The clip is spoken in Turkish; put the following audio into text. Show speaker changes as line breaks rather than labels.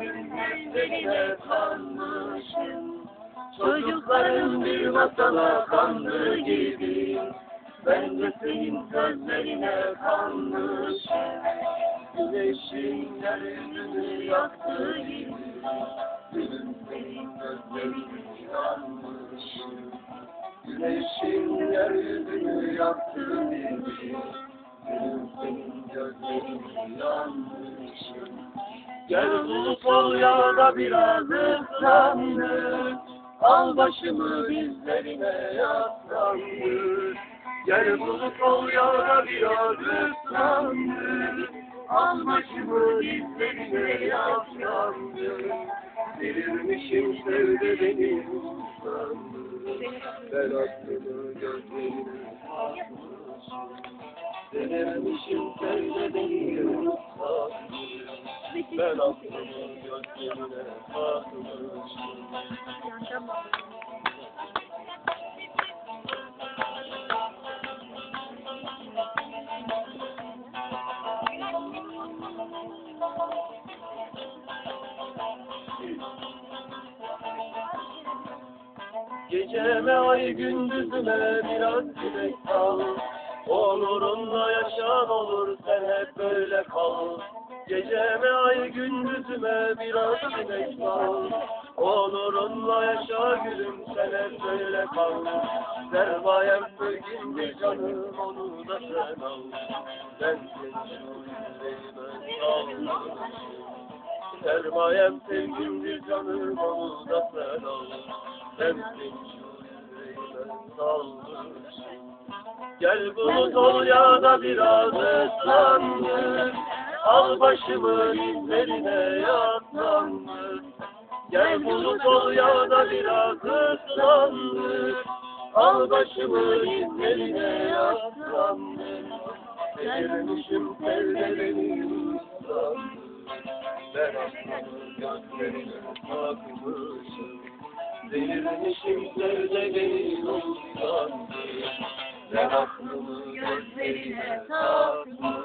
senin gözlerine kanmışım. Çocukların bir masala kandığı gibi ben de senin gözlerine kanmışım. Güneşin yeryüzünü yaktığı gibi benim senin gözlerine yanmışım. Güneşin yeryüzünü yaktığı gibi benim senin gözlerine yanmışım. Gel bulut ol ya da biraz ıslandır. Al başımı dizlerine yaslandır. Gel bulut ol ya da biraz ıslandır. Al başımı dizlerine yaslandır. Delirmişim sevde beni. Ben aklımı takmışım. Delirmişim sevde. Ben aklımı gözlerine takmışım. Geceme ay gündüzüme biraz güneş sal Onurunla yaşam olur sen hep böyle kal Geceme ay gündüzüme biraz güneş sal Onurunla yaşa gülüm sen hep böyle kal. Sermayem sevgimdir canım onu da sen al. Ben seni şu yüreğime salmışım Sermayem sevgimdir canım onu da sen al. Ben seni şu yüreğime salmışım Gel bulut ol ya da biraz ıslandır Al başımı dizlerine yaslandır Gel bulut ol ya da biraz ıslandır Al başımı dizlerine yaslandır Delirmişim ıslandır Ben aklımı gözlerine takmışım Delirmişim sevdelerini ıslandır Ben aklımı gözlerine takmışım